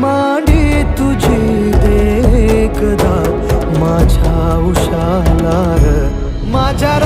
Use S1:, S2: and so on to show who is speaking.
S1: मांडी तुझी देखदा माझ्या उशाला र माझ्या